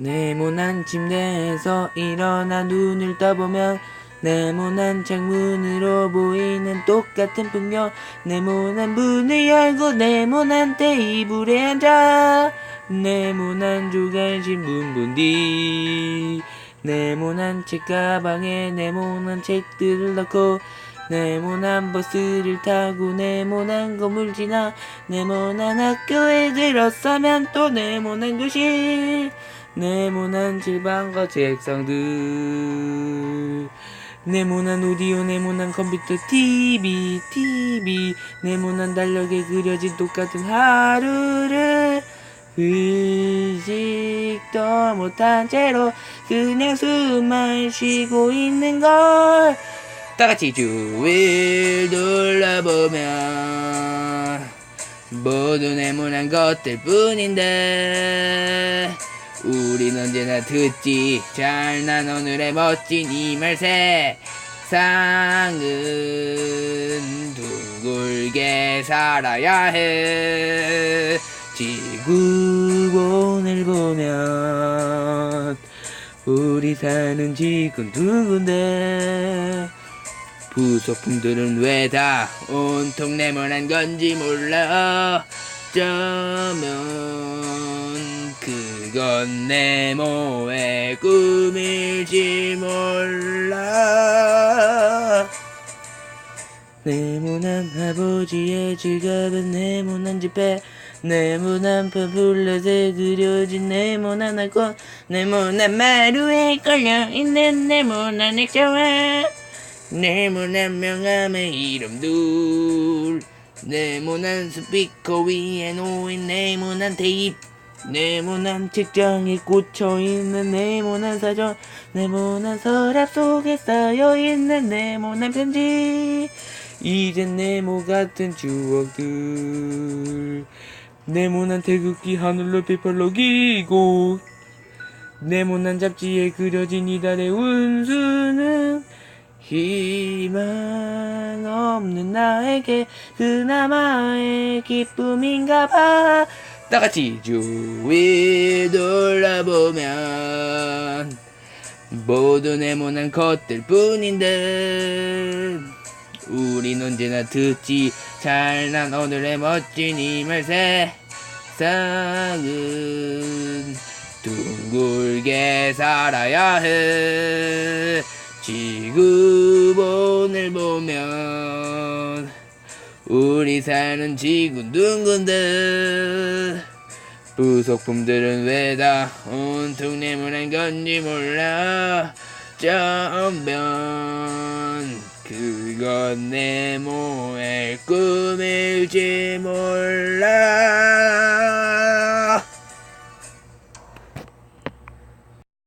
네모난 침대에서 일어나 눈을 떠보면 네모난 창문으로 보이는 똑같은 풍경. 네모난 문을 열고 네모난 테이블에 앉아. 네모난 조각 신문 본뒤. 네모난 책가방에 네모난 책들을 넣고 네모난 버스를 타고 네모난 건물 지나 네모난 학교에 들어서면 또 네모난 교실 네모난 질방과 책상들. 네모난 오디오 네모난 컴퓨터 TV TV 네모난 달력에 그려진 똑같은 하루를 의식도 못한 채로 그냥 숨만 쉬고 있는 걸 다같이 주위를 둘러보면 모두 네모난 것들 뿐인데 우린 언제나 듣지. 잘난 오늘의 멋진 이 말 세 상은 둥글게 살아야 해. 지구본을 보면 우리 사는 지구는 둥근데 부속품들은 왜 다 온통 네모난 건지 몰라. 어쩌면 그건 네모의 꿈일지 몰라. 네모난 아버지의 지갑은 네모난 지폐 네모난 팜플렛에 그려진 네모난 아이콘 네모난 마루에 걸려있는 네모난 액자와 네모난 명함의 이름들 네모난 스피커 위에 놓인 네모난 테이프 네모난 책장에 꽂혀있는 네모난 사전 네모난 서랍 속에 쌓여있는 네모난 편지. 이젠 네모 같은 추억들 네모난 태극기 하늘로 비펄럭이고 네모난 잡지에 그려진 이달의 운수는 희망 없는 나에게 그나마의 기쁨인가 봐 다 같이 주위 돌아보면 모두 네모난 것들 뿐인데 우린 언제나 듣지 잘난 오늘의 멋진 이 말 세상은 둥글게 살아야 해. 지구본을 보면 우리 사는 지구 둥근데? 부속품들은 왜 다 온통 네모난 건지 몰라. 전면 그건 네모의 꿈일지 몰라